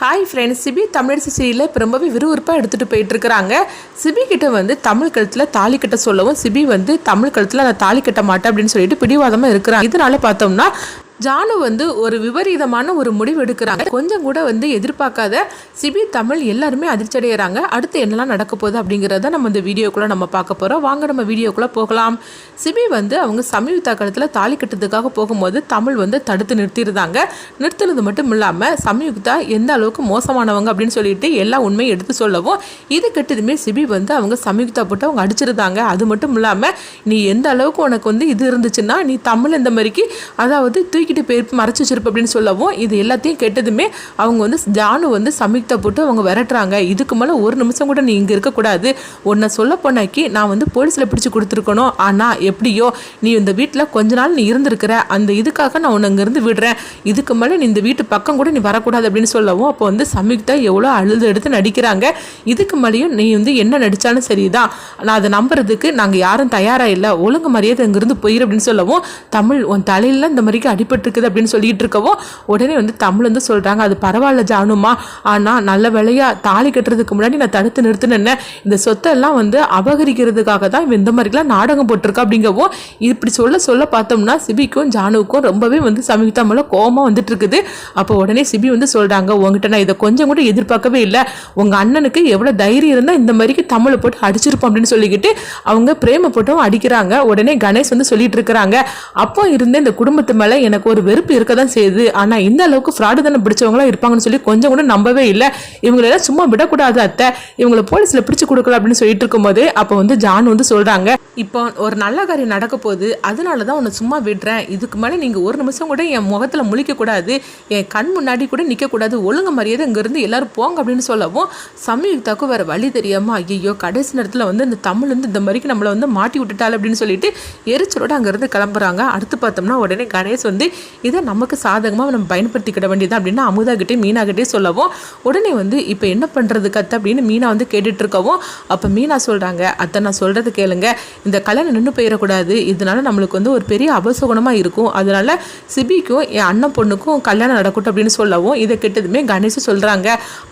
Hi friends CB Tamil சீரியலில் இப்போ ரொம்பவே விறுவிறுப்பாக எடுத்துகிட்டு போயிட்டு இருக்கிறாங்க சிபி கிட்ட வந்து தமிழ் கழுத்தில் தாலி கட்ட சொல்லவும் சிபி வந்து தமிழ் கழுத்தில் அந்த தாலி கட்ட மாட்டேன் அப்படின்னு சொல்லிட்டு பிடிவாதமாக இருக்கிறாங்க. இதனால பார்த்தோம்னா ஜானு வந்து ஒரு விபரீதமான ஒரு முடிவு எடுக்கிறாங்க. கொஞ்சம் கூட வந்து எதிர்பார்க்காத சிபி தமிழ் எல்லாருமே அதிர்ச்சி அடைகிறாங்க அடுத்து என்னெல்லாம் நடக்க போகுது அப்படிங்கிறத நம்ம இந்த வீடியோக்குள்ளே நம்ம பார்க்க போகிறோம் வாங்க நம்ம வீடியோக்குள்ளே போகலாம். சிபி வந்து அவங்க சமீபத்தா காலத்தில் தாலி கட்டுறதுக்காக போகும்போது தமிழ் வந்து தடுத்து நிறுத்தியிருந்தாங்க. நிறுத்தினது மட்டும் இல்லாமல் சமயுக்தா எந்த அளவுக்கு மோசமானவங்க அப்படின்னு சொல்லிட்டு எல்லா உண்மையும் எடுத்து சொல்லவும் இது கெட்டதுமே சிபி வந்து அவங்க சமயுக்தா போட்டு அவங்க அடிச்சிருந்தாங்க. அது மட்டும் இல்லாமல் நீ எந்த அளவுக்கு உனக்கு வந்து இது இருந்துச்சுன்னா நீ தமிழ் இந்த மாதிரிக்கு அதாவது தூக்கி தூக்கிட்டு பேர் மறைச்சி வச்சிருப்ப அப்படின்னு சொல்லவும் இது எல்லாத்தையும் கெட்டதுமே அவங்க வந்து ஜானு வந்து சமயுக்தா போட்டு அவங்க விரட்டுறாங்க. இதுக்கு மேலே ஒரு நிமிஷம் கூட நீ இங்கே இருக்கக்கூடாது உன்னை சொல்ல போனாக்கி நான் வந்து போலீஸில் பிடிச்சி கொடுத்துருக்கணும். ஆனால் எப்படியோ நீ இந்த வீட்டில் கொஞ்ச நாள் நீ இருந்திருக்கிற. அந்த இதுக்காக நான் உன்னை இங்கேருந்து விடுறேன். இதுக்கு மேலே நீ இந்த வீட்டு பக்கம் கூட நீ வரக்கூடாது அப்படின்னு சொல்லவும் அப்போ வந்து சம்யுக்தா எவ்வளோ அழுது எடுத்து நடிக்கிறாங்க. இதுக்கு மேலேயும் நீ வந்து என்ன நடித்தாலும் சரிதான். நான் அதை நம்புறதுக்கு நாங்கள் யாரும் தயாராக இல்லை. ஒழுங்கு மரியாதை இங்கேருந்து போயிரு அப்படின்னு சொல்லவும் தமிழ் உன் தலையில இந்த மாதிரிக்கு இருக்குது அப்படின்னு சொல்லிட்டு இருக்கவோ உடனே வந்து தமிழ் வந்து சொல்கிறாங்க அது பரவாயில்ல ஜானுமா. ஆனால் நல்ல வேலையாக தாலி கட்டுறதுக்கு முன்னாடி நான் தடுத்து நிறுத்தினேன். இந்த சொத்தெல்லாம் வந்து அபகரிக்கிறதுக்காக தான் இந்த மாதிரிலாம் நாடகம் போட்டிருக்கா? அப்படிங்கவும் இப்படி சொல்ல சொல்ல பார்த்தோம்னா சிபிக்கும் ஜானுவுக்கும் ரொம்பவே வந்து சமீபத்தா மேலே கோபமாக வந்துட்டு இருக்குது அப்போ உடனே சிபி வந்து சொல்கிறாங்க உங்ககிட்ட நான் இதை கொஞ்சம் கூட எதிர்பார்க்கவே இல்லை. உங்கள் அண்ணனுக்கு எவ்வளோ தைரியம் இருந்தால் இந்த மாதிரிக்கு தமிழை போட்டு அடிச்சிருப்போம் அப்படின்னு சொல்லிக்கிட்டு அவங்க பிரேம போட்டும் அடிக்கிறாங்க. உடனே கணேஷ் வந்து சொல்லிட்டு இருக்கிறாங்க அப்போ இருந்த இந்த குடும்பத்து மேலே எனக்கு ஒரு வெறுப்பு இருக்க தான் செய்யுது. ஆனால் இந்த அளவுக்கு ஃப்ராடு தானே பிடிச்சவங்களா இருப்பாங்கன்னு சொல்லி கொஞ்சம் கூட நம்பவே இல்லை. இவங்களெல்லாம் சும்மா விடக்கூடாது அத்தை. இவங்களை போலீஸில் பிடிச்சு கொடுக்கல அப்படின்னு சொல்லிட்டு இருக்கும்போது அப்போ வந்து ஜான் வந்து சொல்கிறாங்க இப்போ ஒரு நல்ல காரியம் நடக்க போகுது. அதனால தான் உன்னை சும்மா விடுறேன். இதுக்கு மேலே நீங்கள் ஒரு நிமிஷம் கூட என் முகத்தில் முழிக்கக்கூடாது என் கண் முன்னாடி கூட நிற்கக்கூடாது ஒழுங்கு மரியாதை இங்கேருந்து எல்லோரும் போங்க அப்படின்னு சொல்லவும் சமயுக்தாக்கும் வேறு வழி தெரியாமல் ஐயோ கடைசி நேரத்தில் வந்து இந்த தமிழ் வந்து இந்த மாதிரிக்கு நம்மளை வந்து மாட்டி விட்டுட்டாள் அப்படின்னு சொல்லிட்டு எரிச்சலோடு அங்கேருந்து கிளம்புறாங்க. அடுத்து பார்த்தோம்னா உடனே கணேஷ் வந்து இதை நமக்கு சாதகமாக நம்ம பயன்படுத்திக்கிட வேண்டியது அப்படின்னு அமுதாகிட்டே மீனாகிட்டே சொல்லவும் உடனே வந்து இப்போ என்ன பண்ணுறது கத்து அப்படின்னு மீனா வந்து கேட்டுட்ருக்கவும் அப்போ மீனா சொல்கிறாங்க அத்தை நான் சொல்கிறது கேளுங்க இந்த கல்யாணம் நின்று போயிடக்கூடாது இதனால நம்மளுக்கு வந்து ஒரு பெரிய அபசகுணமாக இருக்கும் அதனால சிபிக்கும் என் அண்ணன் பொண்ணுக்கும் கல்யாணம் நடக்கட்டும் அப்படின்னு சொல்லவும் இதை கெட்டதுமே கணேஷ் சொல்கிறாங்க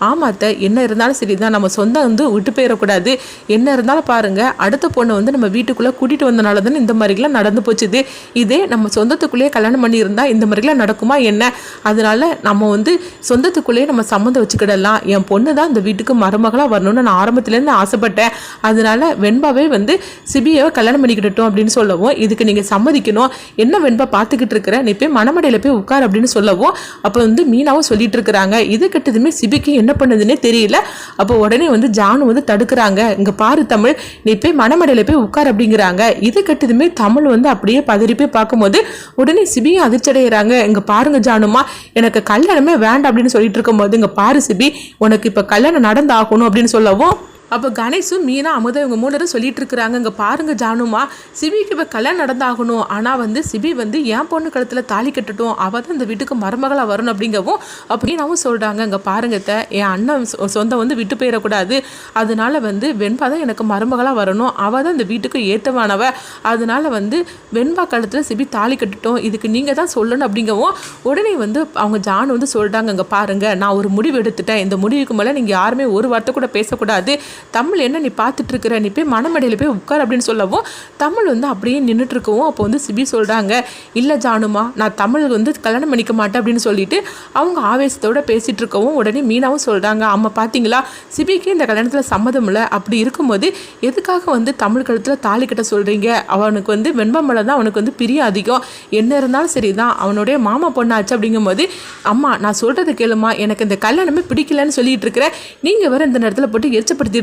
ஆமாத்த என்ன இருந்தாலும் சரி தான் நம்ம சொந்தம் வந்து விட்டு போயிடக்கூடாது என்ன இருந்தாலும் பாருங்க அடுத்த பொண்ணை வந்து நம்ம வீட்டுக்குள்ளே கூட்டிகிட்டு வந்தனால தானே இந்த மாதிரிலாம் நடந்து போச்சுது இதே நம்ம சொந்தத்துக்குள்ளேயே கல்யாணம் பண்ணியிருந்தோம் இருந்தால் இந்த மாதிரிலாம் நடக்குமா என்ன? அதனால நம்ம வந்து சொந்தத்துக்குள்ளேயே நம்ம சம்மந்தம் வச்சுக்கிடலாம். என் பொண்ணு தான் இந்த வீட்டுக்கு மருமகளாக வரணும்னு நான் ஆரம்பத்துலேருந்து ஆசைப்பட்டேன். அதனால வெண்பாவே வந்து சிபியை கல்யாணம் பண்ணிக்கிட்டோம் அப்படின்னு சொல்லவும் இதுக்கு நீங்கள் சம்மதிக்கணும். என்ன வெண்பா பார்த்துக்கிட்டு இருக்கிற? நீ போய் மணமடையில் போய் உட்கார் அப்படின்னு சொல்லவும் அப்போ வந்து மீனாவும் சொல்லிட்டு இருக்கிறாங்க. இது கெட்டதுமே சிபிக்கு என்ன பண்ணுதுன்னே தெரியல. அப்போ உடனே வந்து ஜானு வந்து தடுக்கிறாங்க. இங்கே பாரு தமிழ் நீ போய் மணமடையில் போய் உட்கார் அப்படிங்கிறாங்க. இது கெட்டதுமே தமிழ் வந்து அப்படியே பதறி போய் பார்க்கும்போது உடனே சிபியும் அதிர்ச்சடைகிறாங்க இங்கே பாருங்க ஜானுமா எனக்கு கல்யாணமே வேண்டாம் அப்படின்னு சொல்லிட்டு இருக்கும்போது இங்கே பாரு சிபி உனக்கு இப்போ கல்யாணம் நடந்தாகணும் அப்படின்னு சொல்லவும் அப்போ கணேஷும் மீனா அமுதா இவங்க மூணு பேரும் சொல்லிட்டு இருக்கிறாங்க. இங்கே பாருங்க ஜானுமா சிபிக்கு இப்போ கல்யாணம் நடந்தாகணும். ஆனால் வந்து சிபி வந்து என் பொண்ணு கழுத்தில் தாலி கட்டட்டும். அவள் தான் இந்த வீட்டுக்கு மருமகளாக வரணும் அப்படிங்கவும் அப்படின்னாவும் சொல்கிறாங்க இங்கே பாருங்க என் அண்ணன் சொ- சொந்தம் வந்து விட்டு போயிடக்கூடாது. அதனால வந்து வெண்பா தான் எனக்கு மருமகளாக வரணும். அவள் தான் இந்த வீட்டுக்கு ஏற்றமானவ அதனால வந்து வெண்பா கழுத்தில் சிபி தாலி கட்டட்டும். இதுக்கு நீங்கள் தான் சொல்லணும் அப்படிங்கவும் உடனே வந்து அவங்க ஜான் வந்து சொல்கிறாங்க இங்கே பாருங்க நான் ஒரு முடிவு எடுத்துட்டேன். இந்த முடிவுக்கு மேலே நீங்கள் யாருமே ஒரு வார்த்தை கூட பேசக்கூடாது. தமிழ் என்ன நீ பார்த்துட்ருக்குற? நீ போய் மனமடையில் போய் உட்கார் அப்படின்னு சொல்லவும் தமிழ் வந்து அப்படியே நின்றுட்டுருக்கவும் அப்போ வந்து சிபி சொல்கிறாங்க இல்லை ஜானுமா நான் தமிழ் வந்து கல்யாணம் பண்ணிக்க மாட்டேன் அப்படின்னு சொல்லிட்டு அவங்க ஆவேசத்தோடு பேசிகிட்டு இருக்கவும் உடனே மீனாவும் சொல்கிறாங்க ஆமாம் பார்த்தீங்களா சிபிக்கு இந்த கல்யாணத்தில் சம்மதம் இல்லை. அப்படி இருக்கும்போது எதுக்காக வந்து தமிழ் கழுத்தில் தாலி கட்ட சொல்கிறீங்க அவனுக்கு வந்து வெண்பமலை தான் அவனுக்கு வந்து பிரியம் அதிகம். என்ன இருந்தாலும் சரி தான் அவனுடைய மாமா பொண்ணாச்சு. அப்படிங்கும்போது அம்மா நான் சொல்கிறது கேளுமா. எனக்கு இந்த கல்யாணமே பிடிக்கலன்னு சொல்லிட்டு இருக்கிறேன் நீங்கள் வேறு இந்த நேரத்தில் போட்டு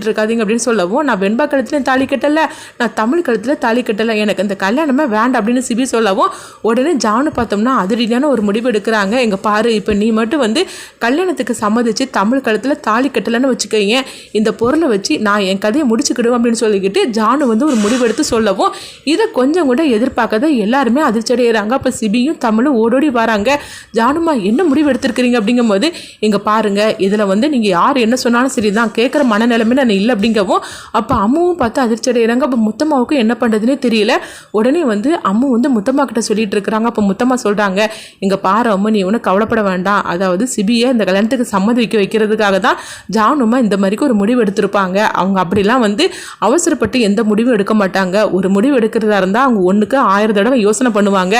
பேசிகிட்டு இருக்காதீங்க அப்படின்னு சொல்லவும் நான் வெண்பா கழுத்தில் தாலி கட்டலை நான் தமிழ் கழுத்தில் தாலி கட்டலை எனக்கு இந்த கல்யாணமே வேண்டாம் அப்படின்னு சிபி சொல்லவும் உடனே ஜானு பார்த்தோம்னா அதிரடியான ஒரு முடிவு எடுக்கிறாங்க. எங்கள் பாரு இப்போ நீ மட்டும் வந்து கல்யாணத்துக்கு சம்மதிச்சு தமிழ் கழுத்தில் தாலி கட்டலைன்னு வச்சுக்கோங்க இந்த பொருளை வச்சு நான் என் கதையை முடிச்சுக்கிடுவேன் அப்படின்னு சொல்லிக்கிட்டு ஜானு வந்து ஒரு முடிவு எடுத்து சொல்லவும் இதை கொஞ்சம் கூட எதிர்பார்க்காத எல்லாருமே அதிர்ச்சி அடைகிறாங்க அப்போ சிபியும் தமிழும் ஓடோடி வராங்க. ஜானுமா என்ன முடிவு எடுத்திருக்கிறீங்க? அப்படிங்கும்போது இங்கே பாருங்கள் இதில் வந்து நீங்கள் யார் என்ன சொன்னாலும் சரி தான் கேட்குற மனநிலைமை நான் நான் இல்லை அப்படிங்கவும் அப்போ அம்முவும் பார்த்து அதிர்ச்சி அடைகிறாங்க அப்போ முத்தம்மாவுக்கும் என்ன பண்ணுறதுனே தெரியல. உடனே வந்து அம்மு வந்து முத்தம்மா கிட்ட சொல்லிட்டு இருக்கிறாங்க. அப்போ முத்தம்மா சொல்கிறாங்க இங்கே பாரு அம்மு நீ ஒன்றும் கவலைப்பட வேண்டாம். அதாவது சிபியை இந்த கல்யாணத்துக்கு சம்மதிக்க வைக்கிறதுக்காக தான் ஜானுமா இந்த மாதிரிக்கு ஒரு முடிவு எடுத்திருப்பாங்க. அவங்க அப்படிலாம் வந்து அவசரப்பட்டு எந்த முடிவும் எடுக்க மாட்டாங்க. ஒரு முடிவு எடுக்கிறதா இருந்தால் அவங்க ஒன்றுக்கு ஆயிரம் தடவை யோசனை பண்ணுவாங்க.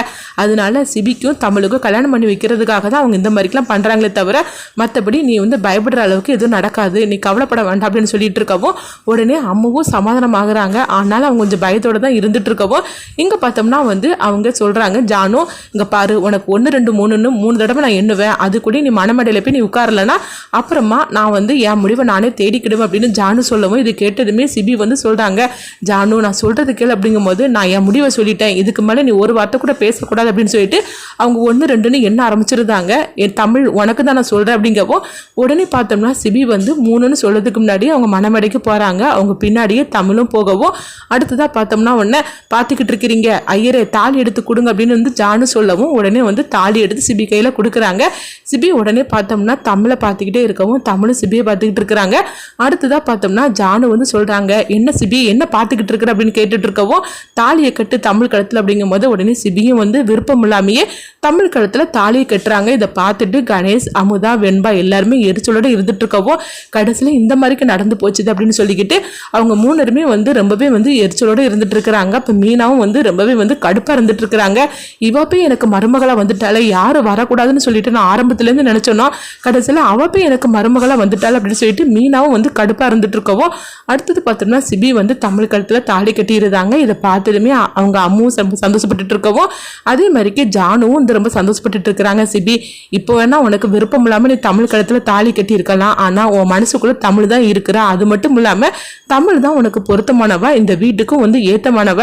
அதனால சிபிக்கும் தமிழுக்கும் கல்யாணம் பண்ணி வைக்கிறதுக்காக தான் அவங்க இந்த மாதிரிக்கெலாம் பண்ணுறாங்களே தவிர மற்றபடி நீ வந்து பயப்படுற அளவுக்கு எதுவும் நடக்காது. நீ கவலைப்பட வேண்டாம் அப்படின்னு சொல்லிட்டு இருக்கவும் உடனே அம்மாவும் சமாதானமாகறாங்க. ஆனாலும் அவங்க கொஞ்சம் பயத்தோட தான் இருந்துட்டு இருக்கவும் இங்கே பார்த்தோம்னா வந்து அவங்க சொல்கிறாங்க ஜானு இங்கே பாரு உனக்கு ஒன்று ரெண்டு மூணுன்னு மூணு தடவை நான் எண்ணுவேன். அது கூட நீ மனமடையில் போய் நீ உட்காரலன்னா அப்புறமா நான் வந்து என் முடிவை நானே தேடிக்கிடுவேன் அப்படின்னு ஜானு சொல்லவும் இது கேட்டதுமே சிபி வந்து சொல்கிறாங்க ஜானு நான் சொல்கிறது கேள் அப்படிங்கும்போது நான் என் முடிவை சொல்லிட்டேன். இதுக்கு மேலே நீ ஒரு வார்த்தை கூட பேசக்கூடாது அப்படின்னு சொல்லிட்டு அவங்க ஒன்று ரெண்டுன்னு எண்ண ஆரம்பிச்சிருந்தாங்க. என் தமிழ் உனக்கு தான் நான் சொல்கிறேன் அப்படிங்கப்போ உடனே பார்த்தோம்னா சிபி வந்து மூணுன்னு சொல்கிறதுக்கு முன்னாடி அவங்க மனமடைக்கு போகிறாங்க அவங்க பின்னாடியே தமிழும் போகவும் அடுத்ததாக பார்த்தோம்னா உடனே பார்த்துக்கிட்டு இருக்கிறீங்க. ஐயரே தாலி எடுத்து கொடுங்க அப்படின்னு வந்து ஜானு சொல்லவும் உடனே வந்து தாலி எடுத்து சிபி கையில் கொடுக்குறாங்க. சிபி உடனே பார்த்தோம்னா தமிழை பார்த்துக்கிட்டே இருக்கவும் தமிழும் சிபியை பார்த்துக்கிட்டு இருக்கிறாங்க. அடுத்ததாக பார்த்தோம்னா ஜானு வந்து சொல்கிறாங்க என்ன சிபி என்ன பார்த்துக்கிட்டு இருக்கிற? அப்படின்னு கேட்டுட்டு இருக்கவும் தாலியை கட்டு தமிழ் கழுத்தில் அப்படிங்கும் போது உடனே சிபியும் வந்து விருப்பம் இல்லாமையே தமிழ் கழுத்தில் தாலியை கட்டுறாங்க. இதை பார்த்துட்டு கணேஷ் அமுதா வெண்பா எல்லாருமே எரிச்சலோடு இருந்துட்டு இருக்கவும் கடைசியில் இந்த மாதிரிக்கு நடந்து போச்சு. போச்சுது அப்படின்னு சொல்லிக்கிட்டு அவங்க மூணருமே வந்து ரொம்பவே வந்து எரிச்சலோடு இருந்துட்டு இருக்கிறாங்க இப்போ மீனாவும் வந்து ரொம்பவே வந்து கடுப்பாக இருந்துட்டு இருக்கிறாங்க இவ போய் எனக்கு மருமகளாக வந்துட்டாலே யாரும் வரக்கூடாதுன்னு சொல்லிட்டு நான் ஆரம்பத்துலேருந்து நினச்சோன்னா கடைசியில் அவ போய் எனக்கு மருமகளாக வந்துட்டாள் அப்படின்னு சொல்லிட்டு மீனாவும் வந்து கடுப்பாக இருந்துட்டு இருக்கவும் அடுத்தது பார்த்தோம்னா சிபி வந்து தமிழ் கழுத்தில் தாலி கட்டியிருந்தாங்க. இதை பார்த்ததுமே அவங்க அம்மும் ரொம்ப சந்தோஷப்பட்டுட்டு இருக்கவும் அதே மாதிரிக்கு ஜானுவும் வந்து ரொம்ப சந்தோஷப்பட்டுட்டு இருக்கிறாங்க சிபி இப்போ வேணா உனக்கு விருப்பம் இல்லாமல் நீ தமிழ் கழுத்தில் தாலி கட்டியிருக்கலாம். ஆனால் உன் மனசுக்குள்ளே தமிழ் தான் இருக்கிற. அது அது மட்டும் இல்லாமல் தமிழ் தான் உனக்கு பொருத்தமானவ? இந்த வீட்டுக்கும் வந்து ஏத்தமானவ?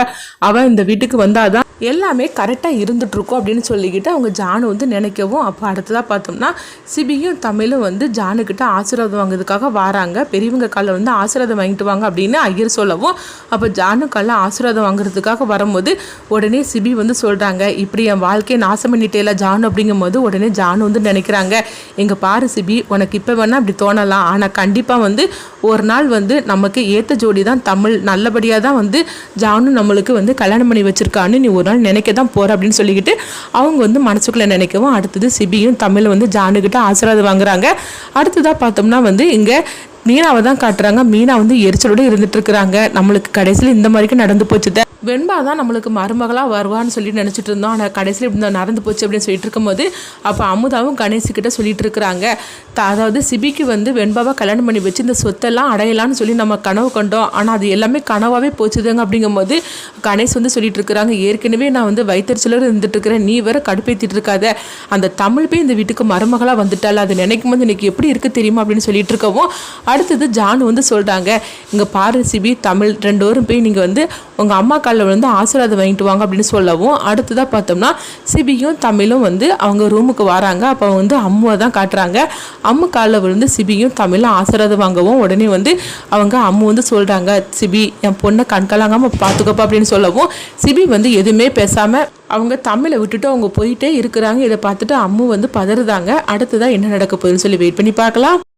அவன் இந்த வீட்டுக்கு வந்தாதான் எல்லாமே கரெக்டாக இருந்துட்டு இருக்கும் அப்படின்னு சொல்லிக்கிட்டு அவங்க ஜானு வந்து நினைக்கவும் அப்போ அடுத்ததாக பார்த்தோம்னா சிபியும் தமிழும் வந்து ஜானுக்கிட்ட ஆசீர்வாதம் வாங்குறதுக்காக வராங்க. பெரியவங்க காலில் வந்து ஆசீர்வாதம் வாங்கிட்டு வாங்க அப்படின்னு ஐயர் சொல்லவும் அப்போ ஜானு காலில் ஆசீர்வாதம் வாங்குறதுக்காக வரும்போது உடனே சிபி வந்து சொல்கிறாங்க இப்படி என் வாழ்க்கையை நாசம் பண்ணிட்டேல ஜானு? அப்படிங்கும்போது உடனே ஜானு வந்து நினைக்கிறாங்க எங்கள் பாரு சிபி உனக்கு இப்போ வேணால் அப்படி தோணலாம். ஆனால் கண்டிப்பாக வந்து ஒரு நாள் வந்து நமக்கு ஏற்ற ஜோடி தான் தமிழ். நல்லபடியாக தான் வந்து ஜானு நம்மளுக்கு வந்து கல்யாணம் பண்ணி வச்சுருக்கான்னு நீ ஒரு நாள் நினைக்க தான் போகிற அப்படின்னு சொல்லிக்கிட்டு அவங்க வந்து மனசுக்குள்ளே நினைக்கவும் அடுத்தது சிபியும் தமிழ் வந்து ஜானுக்கிட்ட ஆசீர்வாதம் வாங்குறாங்க. அடுத்ததாக பார்த்தோம்னா வந்து இங்கே மீனாவை தான் காட்டுறாங்க. மீனா வந்து எரிச்சலோட இருந்துட்டு இருக்கிறாங்க. நம்மளுக்கு கடைசியில் இந்த மாதிரிக்கு நடந்து போச்சுத வெண்பா தான் நம்மளுக்கு மருமகளாக வருவான்னு சொல்லி நினச்சிட்டு இருந்தோம். ஆனால் கடைசியில் இப்படி தான் நடந்து போச்சு அப்படின்னு சொல்லிட்டு இருக்கும்போது அப்போ அமுதாவும் கணேசிக்கிட்ட சொல்லிட்டு இருக்கிறாங்க. அதாவது சிபிக்கு வந்து வெண்பாவை கல்யாணம் பண்ணி வச்சு இந்த சொத்தெல்லாம் அடையலாம்னு சொல்லி நம்ம கனவு கண்டோம். ஆனால் அது எல்லாமே கனவாகவே போச்சுதுங்க அப்படிங்கும்போது கணேஷ் வந்து சொல்லிட்டு இருக்கிறாங்க ஏற்கனவே நான் வந்து வைத்தறிச்சலர் இருந்துட்டு இருக்கிறேன். நீ வேற கடுப்பேற்றிட்டு இருக்காத. அந்த தமிழ் போய் இந்த வீட்டுக்கு மருமகளாக வந்துட்டால அது நினைக்கும் போது எனக்கு எப்படி இருக்குது தெரியுமா அப்படின்னு சொல்லிட்டு இருக்கவும் அடுத்தது ஜானு வந்து சொல்கிறாங்க இங்கே பாரு சிபி தமிழ் ரெண்டு பேரும் போய் நீங்கள் வந்து உங்கள் அம்மா காலில் விழுந்து ஆசீர்வாதம் வாங்கிட்டு வாங்க அப்படின்னு சொல்லவும் அடுத்ததாக பார்த்தோம்னா சிபியும் தமிழும் வந்து அவங்க ரூமுக்கு வராங்க. அப்போ வந்து அம்முவை தான் காட்டுறாங்க. அம்மு காலில் விழுந்து சிபியும் தமிழும் ஆசீர்வாதம் வாங்கவும் உடனே வந்து அவங்க அம்மு வந்து சொல்கிறாங்க சிபி என் பொண்ணை கண்கலாங்காமல் பார்த்துக்கப்பா அப்படின்னு சொல்லவும் சிபி வந்து எதுவுமே பேசாமல் அவங்க தமிழை விட்டுட்டு அவங்க போயிட்டே இருக்கிறாங்க. இதை பார்த்துட்டு அம்மு வந்து பதறுதாங்க. அடுத்ததாக என்ன நடக்க போகுதுன்னு சொல்லி வெயிட் பண்ணி பார்க்கலாம்.